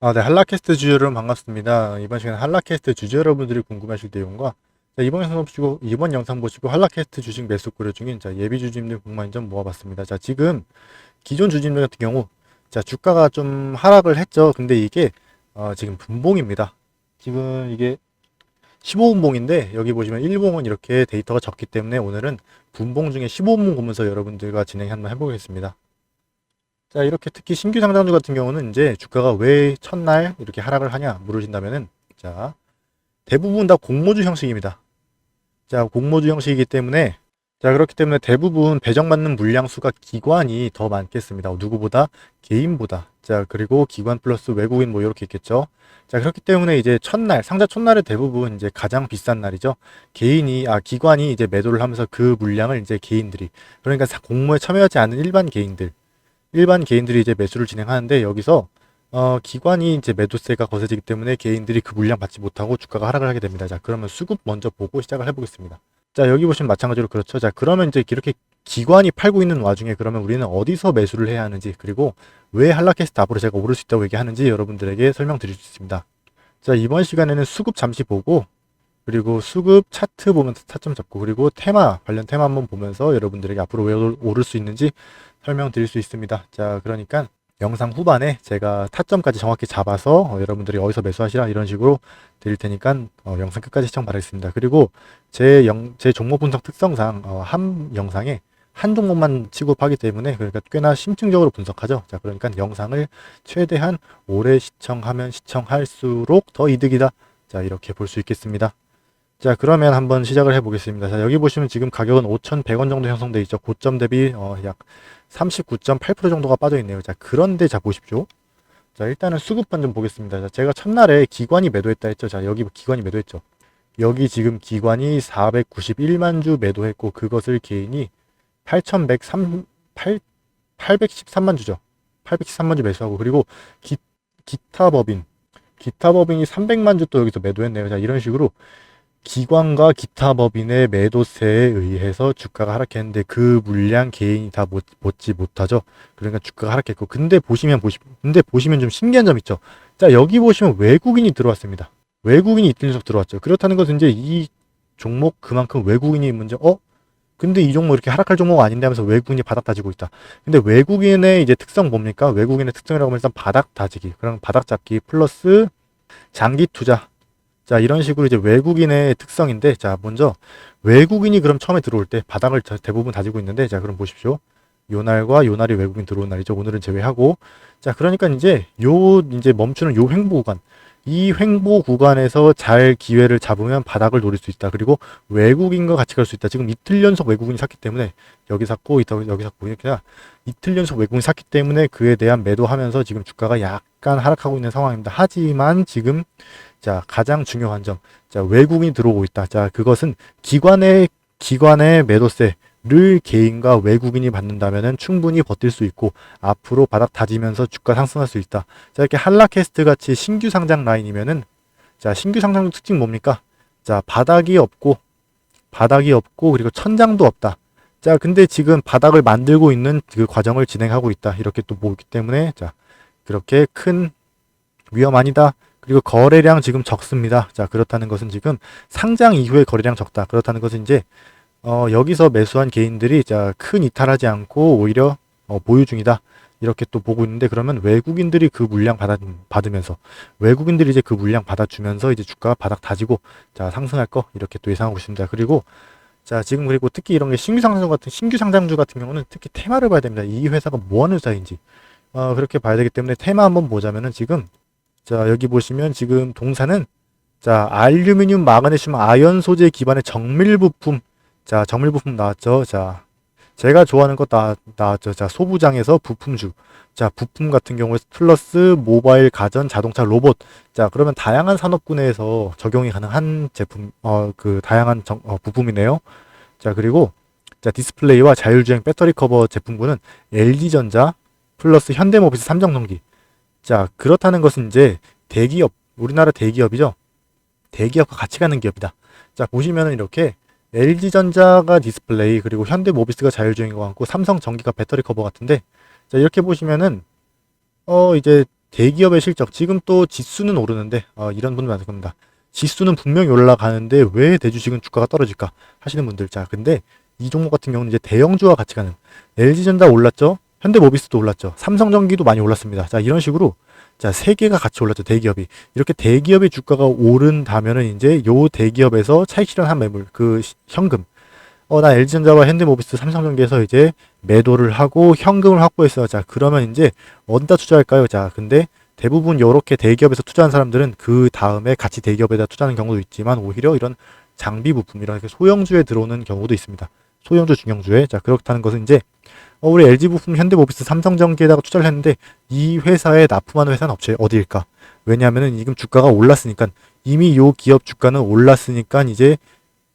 아, 네, 한라캐스트 주주 여러분 반갑습니다. 이번 시간에 한라캐스트 주주 여러분들이 궁금하실 내용과 자, 이번 영상 보시고 이번 영상 보시고 한라캐스트 주식 매수 고려 중인 자, 예비 주주님들 궁금한 점 모아봤습니다. 자, 지금 기존 주주님들 같은 경우 자, 주가가 좀 하락을 했죠. 근데 이게 어, 지금 분봉입니다. 지금 이게 15분봉인데 여기 보시면 1봉은 이렇게 데이터가 적기 때문에 오늘은 분봉 중에 15분봉 보면서 여러분들과 진행 한번 해보겠습니다. 자, 이렇게 특히 신규 상장주 같은 경우는 이제 주가가 왜 첫날 이렇게 하락을 하냐 물으신다면은 자, 대부분 다 공모주 형식입니다. 자, 공모주 형식이기 때문에 자, 그렇기 때문에 대부분 배정받는 물량 수가 기관이 더 많겠습니다. 누구보다 개인보다. 자, 그리고 기관 플러스 외국인 뭐 이렇게 있겠죠. 자, 그렇기 때문에 이제 첫날, 상자 첫날에 대부분 이제 가장 비싼 날이죠. 개인이, 아, 기관이 이제 매도를 하면서 그 물량을 이제 개인들이, 그러니까 사- 공모에 참여하지 않은 일반 개인들, 일반 개인들이 이제 매수를 진행하는데 여기서 어, 기관이 이제 매도세가 거세지기 때문에 개인들이 그 물량 받지 못하고 주가가 하락을 하게 됩니다. 자, 그러면 수급 먼저 보고 시작을 해보겠습니다. 자, 여기 보시면 마찬가지로 그렇죠. 자, 그러면 이제 이렇게 기관이 팔고 있는 와중에 그러면 우리는 어디서 매수를 해야 하는지 그리고 왜 한라캐스트 앞으로 제가 오를 수 있다고 얘기하는지 여러분들에게 설명드릴 수 있습니다. 자, 이번 시간에는 수급 잠시 보고 그리고 수급 차트 보면서 타점 잡고 그리고 테마 관련 테마 한번 보면서 여러분들에게 앞으로 왜 오를 수 있는지 설명드릴 수 있습니다. 자, 그러니까 영상 후반에 제가 타점까지 정확히 잡아서 어, 여러분들이 어디서 매수하시라 이런 식으로 드릴 테니까 어, 영상 끝까지 시청 바라겠습니다. 그리고 제, 영, 제 종목 분석 특성상 어, 한 영상에 한 종목만 취급하기 때문에 그러니까 꽤나 심층적으로 분석하죠. 자, 그러니까 영상을 최대한 오래 시청하면 시청할수록 더 이득이다. 자, 이렇게 볼 수 있겠습니다. 자, 그러면 한번 시작을 해 보겠습니다. 자, 여기 보시면 지금 가격은 5,100원 정도 형성돼 있죠. 고점 대비 어, 약 39.8% 정도가 빠져 있네요. 자, 그런데 자 보십시오. 자, 일단은 수급판 좀 보겠습니다. 자, 제가 첫날에 기관이 매도했다 했죠. 자, 여기 기관이 매도했죠. 여기 지금 기관이 491만 주 매도했고 그것을 개인이 8,103 8 813만 주죠. 813만 주 매수하고 그리고 기, 기타 법인 기타 법인이 300만 주 또 여기서 매도했네요. 자, 이런 식으로 기관과 기타 법인의 매도세에 의해서 주가가 하락했는데 그 물량 개인이 다 못, 못지 못하죠. 그러니까 주가가 하락했고 근데 보시면 보시 근데 보시면 좀 신기한 점 있죠. 자 여기 보시면 외국인이 들어왔습니다. 외국인이 이틀 연속 들어왔죠. 그렇다는 것은 이제 이 종목 그만큼 외국인이 문제 어 근데 이 종목 이렇게 하락할 종목 아닌데 하면서 외국인이 바닥 다지고 있다. 근데 외국인의 이제 특성 뭡니까? 외국인의 특성이라고 하면 일단 바닥 다지기. 그럼 바닥 잡기 플러스 장기 투자. 자, 이런 식으로 이제 외국인의 특성인데, 자, 먼저 외국인이 그럼 처음에 들어올 때 바닥을 자- 대부분 다지고 있는데, 자, 그럼 보십시오. 요 날과 요 날이 외국인 들어온 날이죠. 오늘은 제외하고. 자, 그러니까 이제 요 이제 멈추는 요 횡보 구간. 이 횡보 구간에서 잘 기회를 잡으면 바닥을 노릴 수 있다. 그리고 외국인과 같이 갈 수 있다. 지금 이틀 연속 외국인이 샀기 때문에 여기 샀고 여기 샀고 이렇게 이틀 연속 외국인이 샀기 때문에 그에 대한 매도하면서 지금 주가가 약간 하락하고 있는 상황입니다. 하지만 지금 자, 가장 중요한 점. 자, 외국인이 들어오고 있다. 자, 그것은 기관의, 기관의 매도세 를 개인과 외국인이 받는다면은 충분히 버틸 수 있고, 앞으로 바닥 다지면서 주가 상승할 수 있다. 자, 이렇게 한라캐스트 같이 신규 상장 라인이면은, 자, 신규 상장 특징 뭡니까? 자, 바닥이 없고, 바닥이 없고, 그리고 천장도 없다. 자, 근데 지금 바닥을 만들고 있는 그 과정을 진행하고 있다. 이렇게 또 보기 때문에, 자, 그렇게 큰 위험 아니다. 그리고 거래량 지금 적습니다. 자, 그렇다는 것은 지금 상장 이후에 거래량 적다. 그렇다는 것은 이제 어, 여기서 매수한 개인들이 자, 큰 이탈하지 않고 오히려 어, 보유 중이다. 이렇게 또 보고 있는데 그러면 외국인들이 그 물량 받아, 받으면서 외국인들이 이제 그 물량 받아주면서 이제 주가가 바닥 다지고 자, 상승할 거 이렇게 또 예상하고 있습니다. 그리고 자, 지금 그리고 특히 이런 게 신규 상장 같은 신규 상장주 같은 경우는 특히 테마를 봐야 됩니다. 이 회사가 뭐 하는 회사인지. 어, 그렇게 봐야 되기 때문에 테마 한번 보자면은 지금 자, 여기 보시면 지금 동사는 자, 알루미늄, 마그네슘, 아연 소재 기반의 정밀 부품. 자, 정밀 부품 나왔죠. 자, 제가 좋아하는 거 나, 나왔죠. 자, 소부장에서 부품주. 자, 부품 같은 경우에 플러스 모바일, 가전, 자동차, 로봇. 자, 그러면 다양한 산업군에서 적용이 가능한 제품, 어, 그 다양한 정, 어, 부품이네요. 자, 그리고 자, 디스플레이와 자율주행 배터리 커버 제품군은 LG전자 플러스 현대모비스 삼성전기. 자, 그렇다는 것은 이제 대기업, 우리나라 대기업이죠. 대기업과 같이 가는 기업이다. 자, 보시면은 이렇게 LG전자가 디스플레이, 그리고 현대모비스가 자율주행인 것 같고, 삼성전기가 배터리 커버 같은데, 자, 이렇게 보시면은, 어, 이제 대기업의 실적 지금 또 지수는 오르는데 어, 이런 분들 많을 겁니다. 지수는 분명히 올라가는데 왜 대주식은 주가가 떨어질까 하시는 분들 자 근데 이 종목 같은 경우는 이제 대형주와 같이 가는 LG전자 올랐죠 현대모비스도 올랐죠. 삼성전기도 많이 올랐습니다. 자 이런 식으로 자 세 개가 같이 올랐죠 대기업이. 이렇게 대기업의 주가가 오른다면은 이제 요 대기업에서 차익 실현한 매물 그 시- 현금. 어 나 LG전자와 현대모비스 삼성전기에서 이제 매도를 하고 현금을 확보했어요. 자 그러면 이제 어디다 투자할까요? 자 근데 대부분 이렇게 대기업에서 투자한 사람들은 그 다음에 같이 대기업에다 투자하는 경우도 있지만 오히려 이런 장비 부품 이렇게 소형주에 들어오는 경우도 있습니다. 소형주, 중형주에. 자 그렇다는 것은 이제 어, 우리 LG 부품, 현대모비스, 삼성전기에다가 투자를 했는데 이 회사에 납품하는 회사는 업체 어디일까? 왜냐하면은 지금 주가가 올랐으니까 이미 요 기업 주가는 올랐으니까 이제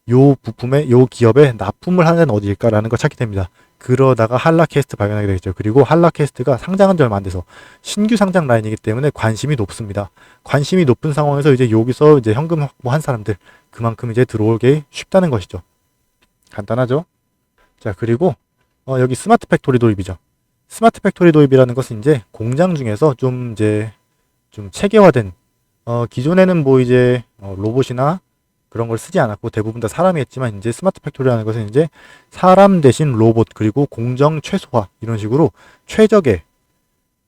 요 부품에 요 기업에 납품을 하는 데는 어디일까라는 걸 찾게 됩니다. 그러다가 한라캐스트 발견하게 되겠죠. 그리고 한라캐스트가 상장한 지 얼마 안 돼서 신규 상장 라인이기 때문에 관심이 높습니다. 관심이 높은 상황에서 이제 여기서 이제 현금 확보한 사람들 그만큼 이제 들어오게 쉽다는 것이죠. 간단하죠? 자, 그리고 어, 여기 스마트 팩토리 도입이죠. 스마트 팩토리 도입이라는 것은 이제 공장 중에서 좀 이제 좀 체계화된 어, 기존에는 뭐 이제 어, 로봇이나 그런 걸 쓰지 않았고 대부분 다 사람이 했지만 이제 스마트 팩토리라는 것은 이제 사람 대신 로봇 그리고 공정 최소화 이런 식으로 최적의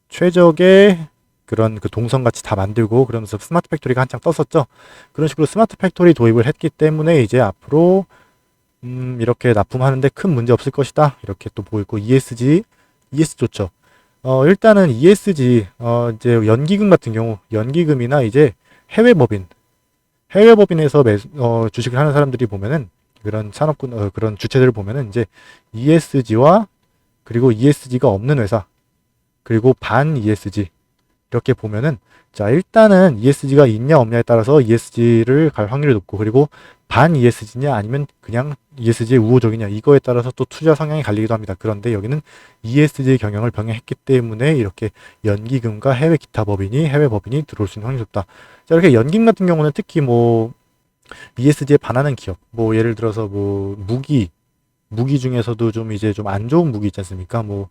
최적의 그런 그 동선같이 다 만들고 그러면서 스마트 팩토리가 한창 떴었죠. 그런 식으로 스마트 팩토리 도입을 했기 때문에 이제 앞으로 음, 이렇게 납품하는데 큰 문제 없을 것이다. 이렇게 또 보이고 ESG, ES 좋죠. 어, 일단은 ESG, 어, 이제 연기금 같은 경우, 연기금이나 이제 해외 법인, 해외 법인에서 매, 어, 주식을 하는 사람들이 보면은 그런 산업군, 어, 그런 주체들을 보면은 이제 ESG와 그리고 ESG가 없는 회사, 그리고 반 ESG, 이렇게 보면은 자 일단은 ESG가 있냐 없냐에 따라서 ESG를 갈 확률이 높고 그리고 반 ESG냐 아니면 그냥 ESG의 우호적이냐 이거에 따라서 또 투자 성향이 갈리기도 합니다. 그런데 여기는 ESG 경영을 병행했기 때문에 이렇게 연기금과 해외 기타 법인이 해외 법인이 들어올 수 있는 확률이 높다. 자 이렇게 연기금 같은 경우는 특히 뭐 ESG에 반하는 기업 뭐 예를 들어서 뭐 무기 무기 중에서도 좀 이제 좀 안 좋은 무기 있지 않습니까? 뭐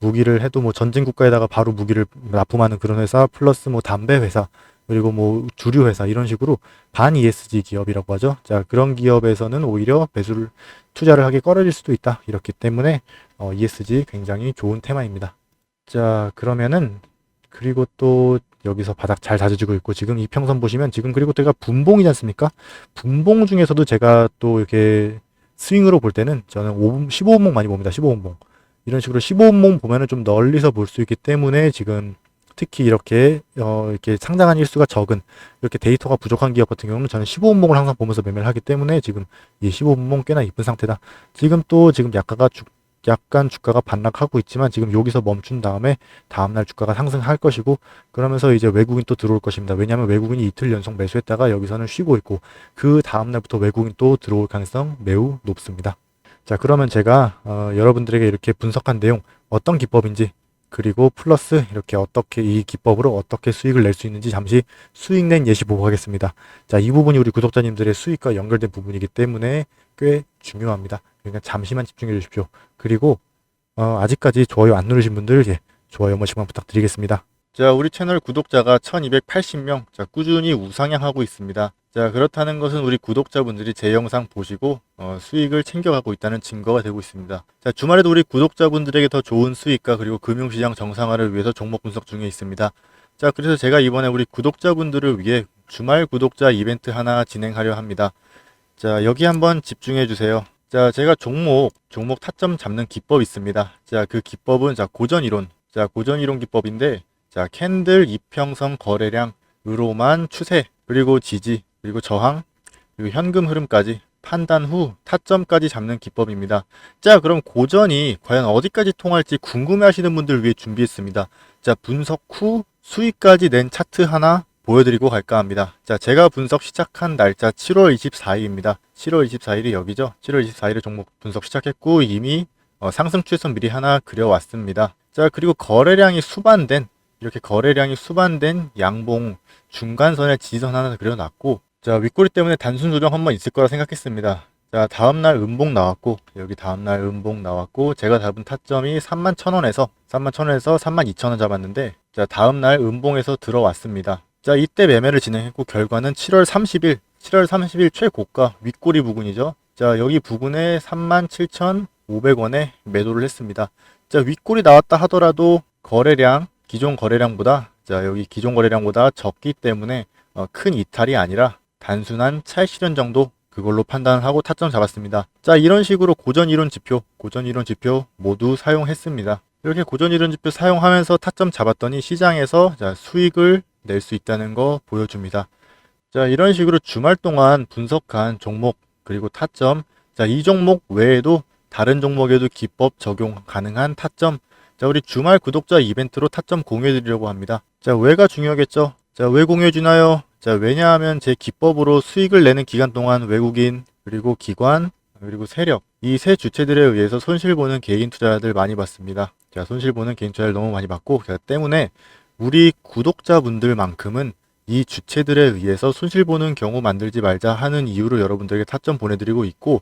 무기를 해도 뭐 전쟁 국가에다가 바로 무기를 납품하는 그런 회사 플러스 뭐 담배 회사 그리고 뭐 주류 회사 이런 식으로 반 ESG 기업이라고 하죠. 자 그런 기업에서는 오히려 매수를 투자를 하기 꺼려질 수도 있다. 이렇기 때문에 어, ESG 굉장히 좋은 테마입니다. 자 그러면은 그리고 또 여기서 바닥 잘 다져지고 있고 지금 이평선 보시면 지금 그리고 제가 분봉이지 않습니까? 분봉 중에서도 제가 또 이렇게 스윙으로 볼 때는 저는 5, 15분봉 많이 봅니다. 15분봉. 이런 식으로 15분봉 보면은 좀 널리서 볼 수 있기 때문에 지금 특히 이렇게 어 이렇게 상장한 일수가 적은 이렇게 데이터가 부족한 기업 같은 경우는 저는 15분봉을 항상 보면서 매매를 하기 때문에 지금 이 15분봉 꽤나 이쁜 상태다. 지금 또 지금 약가가 주, 약간 주가가 반락하고 있지만 지금 여기서 멈춘 다음에 다음날 주가가 상승할 것이고 그러면서 이제 외국인 또 들어올 것입니다. 왜냐하면 외국인이 이틀 연속 매수했다가 여기서는 쉬고 있고 그 다음날부터 외국인 또 들어올 가능성 매우 높습니다. 자, 그러면 제가 어, 여러분들에게 이렇게 분석한 내용 어떤 기법인지 그리고 플러스 이렇게 어떻게 이 기법으로 어떻게 수익을 낼 수 있는지 잠시 수익 낸 예시 보고 가겠습니다. 자, 이 부분이 우리 구독자님들의 수익과 연결된 부분이기 때문에 꽤 중요합니다. 그러니까 잠시만 집중해 주십시오. 그리고 어, 아직까지 좋아요 안 누르신 분들 예, 좋아요 한 번씩만 부탁드리겠습니다. 자, 우리 채널 구독자가 1280명, 자, 꾸준히 우상향하고 있습니다. 자, 그렇다는 것은 우리 구독자분들이 제 영상 보시고 어, 수익을 챙겨가고 있다는 증거가 되고 있습니다. 자, 주말에도 우리 구독자분들에게 더 좋은 수익과 그리고 금융시장 정상화를 위해서 종목 분석 중에 있습니다. 자, 그래서 제가 이번에 우리 구독자분들을 위해 주말 구독자 이벤트 하나 진행하려 합니다. 자, 여기 한번 집중해 주세요. 자, 제가 종목, 종목 타점 잡는 기법 있습니다. 자, 그 기법은 자, 고전 이론. 자, 고전 이론 기법인데 자, 캔들 이평선 거래량 으로만 추세, 그리고 지지, 그리고 저항, 그리고 현금 흐름까지 판단 후 타점까지 잡는 기법입니다. 자, 그럼 고전이 과연 어디까지 통할지 궁금해 하시는 분들 위해 준비했습니다. 자, 분석 후 수익까지 낸 차트 하나 보여드리고 갈까 합니다. 자, 제가 분석 시작한 날짜 7월 24일입니다. 7월 24일이 여기죠. 7월 24일에 종목 분석 시작했고 이미 어, 상승 추세선 미리 하나 그려왔습니다. 자, 그리고 거래량이 수반된 이렇게 거래량이 수반된 양봉 중간선에 지지선 하나 그려놨고 자 윗꼬리 때문에 단순 조정 한번 있을 거라 생각했습니다. 자 다음날 음봉 나왔고 여기 다음날 음봉 나왔고 제가 잡은 타점이 31,000원에서 31,000원에서 32,000원 잡았는데 자, 다음날 음봉에서 들어왔습니다. 자, 이때 매매를 진행했고 결과는 7월 30일, 7월 30일 최고가 윗꼬리 부근이죠. 자, 여기 부근에 37,500원에 매도를 했습니다. 자, 윗꼬리 나왔다 하더라도 거래량, 기존 거래량보다 자, 여기 기존 거래량보다 적기 때문에 어, 큰 이탈이 아니라 단순한 차익 실현 정도 그걸로 판단하고 타점 잡았습니다. 자, 이런 식으로 고전 이론 지표, 고전 이론 지표 모두 사용했습니다. 이렇게 고전 이론 지표 사용하면서 타점 잡았더니 시장에서 자, 수익을 낼 수 있다는 거 보여줍니다. 자, 이런 식으로 주말 동안 분석한 종목 그리고 타점 자, 이 종목 외에도 다른 종목에도 기법 적용 가능한 타점 자, 우리 주말 구독자 이벤트로 타점 공유해 드리려고 합니다. 자, 왜가 중요하겠죠? 자, 왜 공유해 주나요? 자, 왜냐하면 제 기법으로 수익을 내는 기간 동안 외국인, 그리고 기관, 그리고 세력, 이 세 주체들에 의해서 손실 보는 개인 투자자들 많이 봤습니다. 자, 손실 보는 개인 투자를 너무 많이 봤고, 자, 때문에 우리 구독자분들만큼은 이 주체들에 의해서 손실 보는 경우 만들지 말자 하는 이유로 여러분들에게 타점 보내드리고 있고,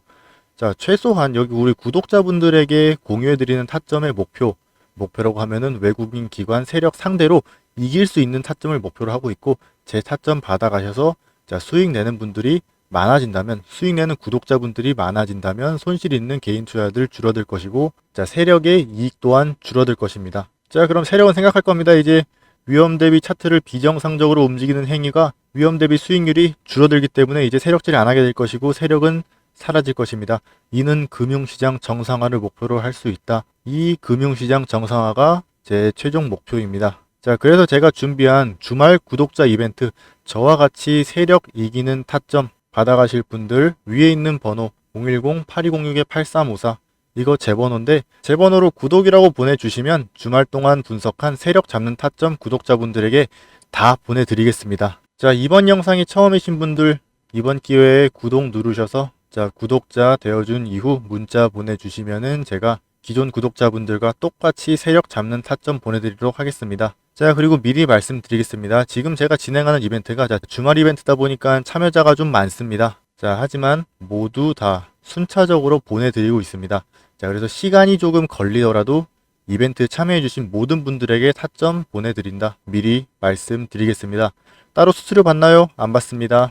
자, 최소한 여기 우리 구독자분들에게 공유해드리는 타점의 목표, 목표라고 하면은 외국인 기관 세력 상대로 이길 수 있는 타점을 목표로 하고 있고, 제 타점 받아가셔서 자, 수익 내는 분들이 많아진다면 수익 내는 구독자분들이 많아진다면 손실 있는 개인 투자들 줄어들 것이고 자 세력의 이익 또한 줄어들 것입니다. 자 그럼 세력은 생각할 겁니다. 이제 위험 대비 차트를 비정상적으로 움직이는 행위가 위험 대비 수익률이 줄어들기 때문에 이제 세력질을 안 하게 될 것이고 세력은 사라질 것입니다. 이는 금융시장 정상화를 목표로 할 수 있다. 이 금융시장 정상화가 제 최종 목표입니다. 자, 그래서 제가 준비한 주말 구독자 이벤트, 저와 같이 세력 이기는 타점 받아가실 분들 위에 있는 번호 010-8206-8354 이거 제 번호인데 제 번호로 구독이라고 보내주시면 주말 동안 분석한 세력 잡는 타점 구독자분들에게 다 보내드리겠습니다. 자, 이번 영상이 처음이신 분들 이번 기회에 구독 누르셔서 자, 구독자 되어준 이후 문자 보내주시면은 제가 기존 구독자분들과 똑같이 세력 잡는 타점 보내드리도록 하겠습니다. 자, 그리고 미리 말씀드리겠습니다. 지금 제가 진행하는 이벤트가 자, 주말 이벤트다 보니까 참여자가 좀 많습니다. 자, 하지만 모두 다 순차적으로 보내드리고 있습니다. 자, 그래서 시간이 조금 걸리더라도 이벤트 참여해주신 모든 분들에게 타점 보내드린다. 미리 말씀드리겠습니다. 따로 수수료 받나요? 안 받습니다.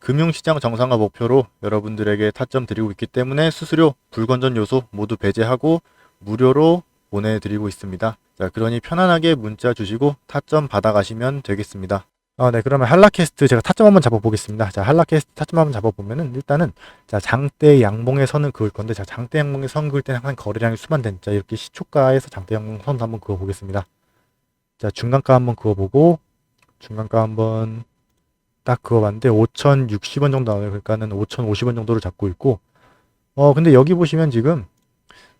금융시장 정상화 목표로 여러분들에게 타점 드리고 있기 때문에 수수료, 불건전 요소 모두 배제하고 무료로 보내드리고 있습니다. 자, 그러니 편안하게 문자 주시고 타점 받아가시면 되겠습니다. 아, 네. 그러면 한라캐스트 제가 타점 한번 잡아보겠습니다. 자, 한라캐스트 타점 한번 잡아보면은 일단은 자, 장대 양봉의 선을 그을 건데 자, 장대 양봉의 선 그을 때는 항상 거래량이 수반된 자, 이렇게 시초가에서 장대 양봉 선 한번 그어 보겠습니다. 자, 중간가 한번 그어 보고 중간가 한번 딱 그어봤는데 5,060원 정도 나와요. 그러니까는 5,050원 정도를 잡고 있고 어, 근데 여기 보시면 지금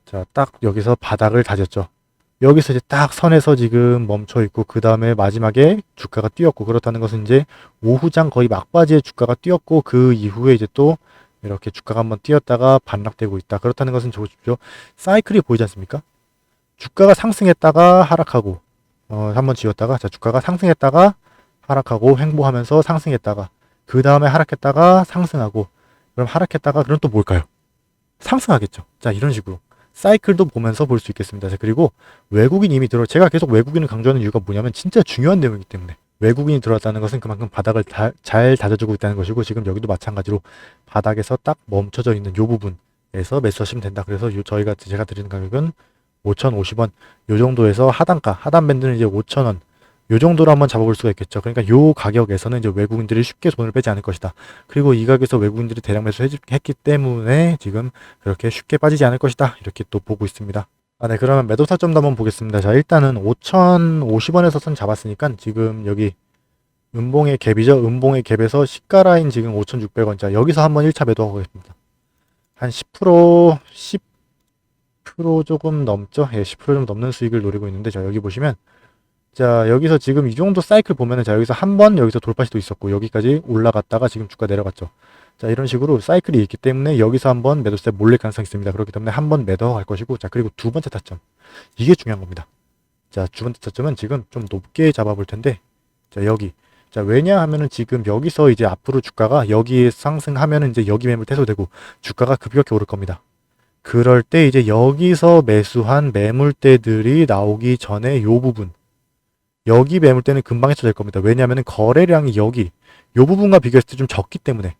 자, 딱 여기서 바닥을 다졌죠. 여기서 이제 딱 선에서 지금 멈춰 있고 그 다음에 마지막에 주가가 뛰었고 그렇다는 것은 이제 오후장 거의 막바지에 주가가 뛰었고 그 이후에 이제 또 이렇게 주가가 한번 뛰었다가 반락되고 있다. 그렇다는 것은 보십시오. 사이클이 보이지 않습니까? 주가가 상승했다가 하락하고 어, 한번 지었다가 자 주가가 상승했다가 하락하고 횡보하면서 상승했다가 그 다음에 하락했다가 상승하고 그럼 하락했다가 그럼 또 뭘까요? 상승하겠죠. 자 이런 식으로 사이클도 보면서 볼 수 있겠습니다. 자, 그리고 외국인 이미 들어 제가 계속 외국인을 강조하는 이유가 뭐냐면 진짜 중요한 내용이기 때문에 외국인이 들어왔다는 것은 그만큼 바닥을 다, 잘 다져주고 있다는 것이고 지금 여기도 마찬가지로 바닥에서 딱 멈춰져 있는 요 부분에서 매수하시면 된다. 그래서 요 저희가 제가 드리는 가격은 5,050원 요 정도에서 하단가 하단 밴드는 이제 5,000원 요 정도로 한번 잡아볼 수가 있겠죠. 그러니까 요 가격에서는 이제 외국인들이 쉽게 손을 빼지 않을 것이다. 그리고 이 가격에서 외국인들이 대량 매수했기 때문에 지금 그렇게 쉽게 빠지지 않을 것이다. 이렇게 또 보고 있습니다. 아, 네. 그러면 매도 타점도 한번 보겠습니다. 자, 일단은 5,050원에서 선 잡았으니까 지금 여기 음봉의 갭이죠. 음봉의 갭에서 시가 라인 지금 5,600원. 자, 여기서 한번 1차 매도하고 겠습니다. 한 10%, 10% 조금 넘죠? 예, 10%좀 넘는 수익을 노리고 있는데, 자, 여기 보시면 자, 여기서 지금 이 정도 사이클 보면은 자, 여기서 한 번 여기서 돌파시도 있었고 여기까지 올라갔다가 지금 주가 내려갔죠. 자, 이런 식으로 사이클이 있기 때문에 여기서 한번 매도세 몰릴 가능성이 있습니다. 그렇기 때문에 한 번 매도 갈 것이고 자, 그리고 두 번째 타점. 이게 중요한 겁니다. 자, 두 번째 타점은 지금 좀 높게 잡아볼 텐데 자, 여기. 자, 왜냐하면은 지금 여기서 이제 앞으로 주가가 여기에 상승하면은 이제 여기 매물 퇴소되고 주가가 급격히 오를 겁니다. 그럴 때 이제 여기서 매수한 매물대들이 나오기 전에 요 부분 여기 매물대는 금방 해소될 겁니다. 왜냐하면 거래량이 여기 요 부분과 비교했을 때 좀 적기 때문에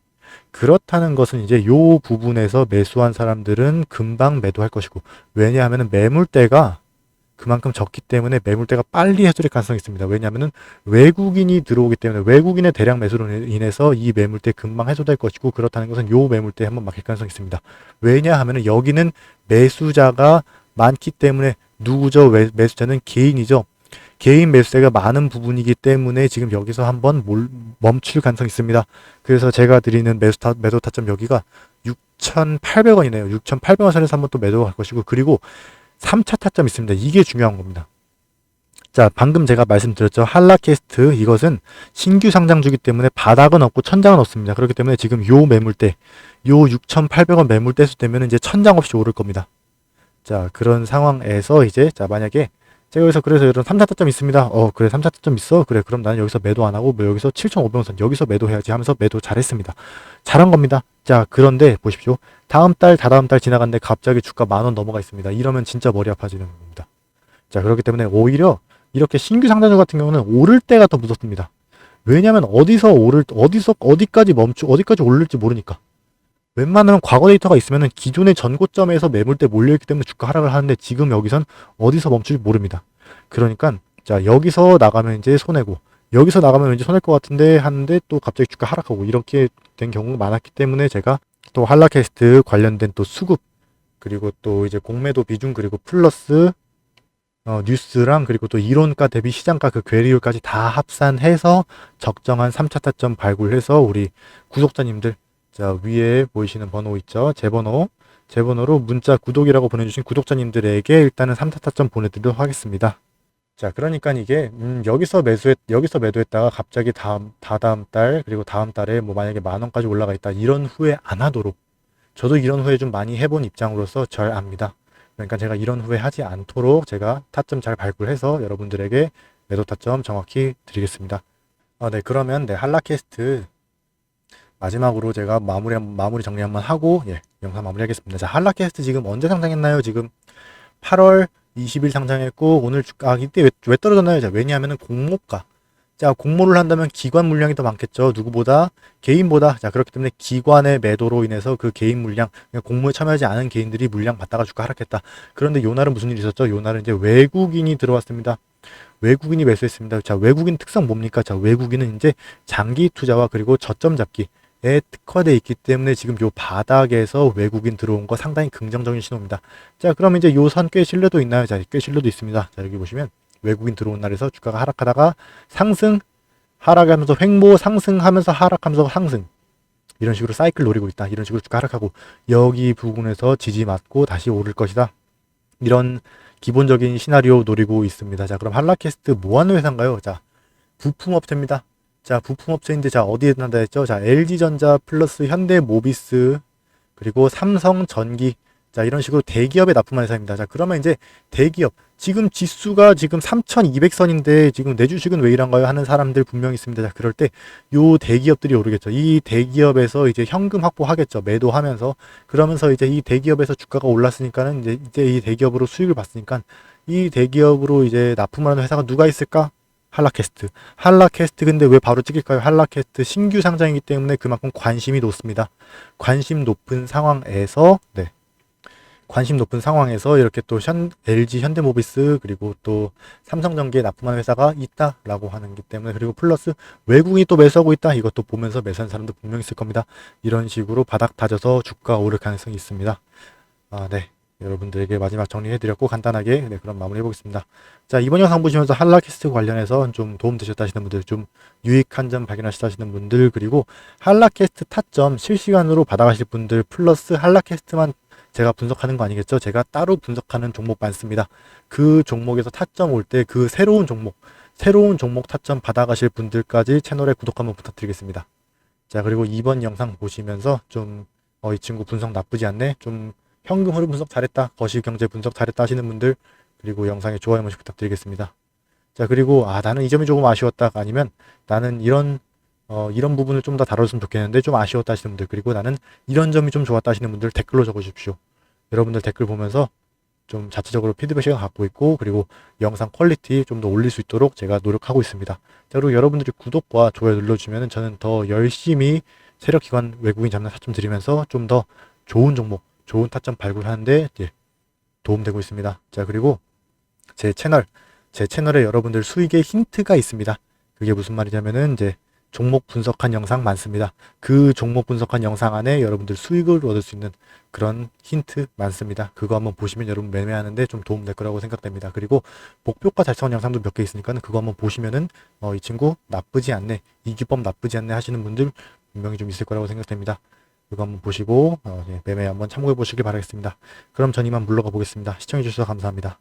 그렇다는 것은 이제 요 부분에서 매수한 사람들은 금방 매도할 것이고 왜냐하면 매물대가 그만큼 적기 때문에 매물대가 빨리 해소될 가능성이 있습니다. 왜냐하면 외국인이 들어오기 때문에 외국인의 대량 매수로 인해서 이 매물대 금방 해소될 것이고 그렇다는 것은 요 매물대에 한번 막힐 가능성이 있습니다. 왜냐하면 여기는 매수자가 많기 때문에 누구죠? 매- 매수자는 개인이죠. 개인 매수세가 많은 부분이기 때문에 지금 여기서 한번 몰- 멈출 가능성이 있습니다. 그래서 제가 드리는 매수 타, 매도 타점 여기가 6,800원이네요. 6,800원 선에서 한번 또 매도할 것이고 그리고 3차 타점 있습니다. 이게 중요한 겁니다. 자, 방금 제가 말씀드렸죠. 한라캐스트 이것은 신규 상장주기 때문에 바닥은 없고 천장은 없습니다. 그렇기 때문에 지금 요 매물대, 요 6,800원 매물대수 되면 이제 천장 없이 오를 겁니다. 자, 그런 상황에서 이제 자, 만약에 제가 여기서 그래서 이런 3차 타점 있습니다. 어, 그래 3차 타점 있어. 그래 그럼 나는 여기서 매도 안 하고 뭐 여기서 7,500원 선 여기서 매도해야지 하면서 매도 잘했습니다. 잘한 겁니다. 자, 그런데 보십시오. 다음 달, 다다음 달 지나갔는데 갑자기 주가 만 원 넘어가 있습니다. 이러면 진짜 머리 아파지는 겁니다. 자, 그렇기 때문에 오히려 이렇게 신규 상장주 같은 경우는 오를 때가 더 무섭습니다. 왜냐하면 어디서 오를 어디서 어디까지 멈추 어디까지 오를지 모르니까. 웬만하면 과거 데이터가 있으면 기존의 전고점에서 매물대 몰려있기 때문에 주가 하락을 하는데 지금 여기선 어디서 멈출지 모릅니다. 그러니까 자 여기서 나가면 이제 손해고 여기서 나가면 왠지 손해일 것 같은데 하는데 또 갑자기 주가 하락하고 이렇게 된 경우가 많았기 때문에 제가 또 한라캐스트 관련된 또 수급 그리고 또 이제 공매도 비중 그리고 플러스 어, 뉴스랑 그리고 또 이론가 대비 시장가 그 괴리율까지 다 합산해서 적정한 3차 타점 발굴해서 우리 구독자님들 자 위에 보이시는 번호 있죠 제 번호 제 번호로 문자 구독이라고 보내주신 구독자님들에게 일단은 3차 타점 보내드리도록 하겠습니다. 자 그러니까 이게 음, 여기서 매수했 여기서 매도했다가 갑자기 다음 다다음 달 그리고 다음 달에 뭐 만약에 만 원까지 올라가 있다 이런 후회 안 하도록 저도 이런 후회 좀 많이 해본 입장으로서 잘 압니다. 그러니까 제가 이런 후회 하지 않도록 제가 타점 잘 발굴해서 여러분들에게 매도 타점 정확히 드리겠습니다. 아, 네 그러면 네 한라캐스트 마지막으로 제가 마무리 한- 마무리 정리 한번 하고 예 영상 마무리하겠습니다. 자 한라캐스트 지금 언제 상장했나요? 지금 8월 20일 상장했고 오늘 주가 아, 이때 왜, 왜 떨어졌나요? 자, 왜냐하면은 공모가 자 공모를 한다면 기관 물량이 더 많겠죠. 누구보다 개인보다 자 그렇기 때문에 기관의 매도로 인해서 그 개인 물량 그러니까 공모에 참여하지 않은 개인들이 물량 받다가 주가 하락했다. 그런데 요 날은 무슨 일이 있었죠? 요 날은 이제 외국인이 들어왔습니다. 외국인이 매수했습니다. 자 외국인 특성 뭡니까? 자 외국인은 이제 장기 투자와 그리고 저점 잡기 에 특화돼 있기 때문에 지금 요 바닥에서 외국인 들어온 거 상당히 긍정적인 신호입니다. 자, 그럼 이제 요 선 꽤 신뢰도 있나요? 자, 꽤 신뢰도 있습니다. 자, 여기 보시면 외국인 들어온 날에서 주가가 하락하다가 상승, 하락하면서 횡보, 상승하면서 하락하면서 상승. 이런 식으로 사이클 노리고 있다. 이런 식으로 주가 하락하고 여기 부분에서 지지 맞고 다시 오를 것이다. 이런 기본적인 시나리오 노리고 있습니다. 자, 그럼 한라캐스트 뭐 하는 회사인가요? 자, 부품업체입니다. 자, 부품업체인데 자, 어디에 난다 했죠? 자, LG전자 플러스 현대 모비스 그리고 삼성 전기 자, 이런 식으로 대기업에 납품하는 회사입니다. 자, 그러면 이제 대기업 지금 지수가 지금 3,200선인데 지금 내 주식은 왜 이런가요? 하는 사람들 분명히 있습니다. 자, 그럴 때 요 대기업들이 오르겠죠. 이 대기업에서 이제 현금 확보하겠죠. 매도하면서 그러면서 이제 이 대기업에서 주가가 올랐으니까는 이제 이제 이 대기업으로 수익을 받으니까 이 대기업으로 이제 납품하는 회사가 누가 있을까? 한라캐스트. 한라캐스트 근데 왜 바로 찍을까요? 한라캐스트 신규 상장이기 때문에 그만큼 관심이 높습니다. 관심 높은 상황에서 네. 관심 높은 상황에서 이렇게 또 현, LG 현대모비스 그리고 또 삼성전기에 납품하는 회사가 있다라고 하는 기 때문에 그리고 플러스 외국인이 또 매수하고 있다 이것도 보면서 매수한 사람도 분명히 있을 겁니다. 이런 식으로 바닥 다져서 주가 오를 가능성이 있습니다. 아, 네. 여러분들에게 마지막 정리해드렸고 간단하게 네, 그럼 마무리 해보겠습니다. 자 이번 영상 보시면서 한라캐스트 관련해서 좀 도움 되셨다 하시는 분들 좀 유익한 점 발견하셨다 하시는 분들 그리고 한라캐스트 타점 실시간으로 받아가실 분들 플러스 한라캐스트만 제가 분석하는 거 아니겠죠? 제가 따로 분석하는 종목 많습니다. 그 종목에서 타점 올 때 그 새로운 종목 새로운 종목 타점 받아가실 분들까지 채널에 구독 한번 부탁드리겠습니다. 자 그리고 이번 영상 보시면서 좀 어, 이 친구 분석 나쁘지 않네 좀 현금 흐름 분석 잘했다. 거실 경제 분석 잘했다 하시는 분들 그리고 영상에 좋아요 한 번씩 부탁드리겠습니다. 자 그리고 아 나는 이 점이 조금 아쉬웠다 아니면 나는 이런 어, 이런 부분을 좀 더 다뤘으면 좋겠는데 좀 아쉬웠다 하시는 분들 그리고 나는 이런 점이 좀 좋았다 하시는 분들 댓글로 적어주십시오. 여러분들 댓글 보면서 좀 자체적으로 피드백 시간 갖고 있고 그리고 영상 퀄리티 좀 더 올릴 수 있도록 제가 노력하고 있습니다. 자, 그리고 여러분들이 구독과 좋아요 눌러주면 저는 더 열심히 세력기관 외국인 잡는 타점 드리면서 좀 더 좋은 종목, 좋은 타점 발굴하는데 이제 도움되고 있습니다. 자, 그리고 제 채널, 제 채널에 여러분들 수익의 힌트가 있습니다. 그게 무슨 말이냐면은 이제 종목 분석한 영상 많습니다. 그 종목 분석한 영상 안에 여러분들 수익을 얻을 수 있는 그런 힌트 많습니다. 그거 한번 보시면 여러분 매매하는데 좀 도움 될 거라고 생각됩니다. 그리고 목표가 달성한 영상도 몇 개 있으니까 그거 한번 보시면은 어, 이 친구 나쁘지 않네, 이 기법 나쁘지 않네 하시는 분들 분명히 좀 있을 거라고 생각됩니다. 그거 한번 보시고 어, 예, 매매 한번 참고해 보시길 바라겠습니다. 그럼 전 이만 물러가 보겠습니다. 시청해 주셔서 감사합니다.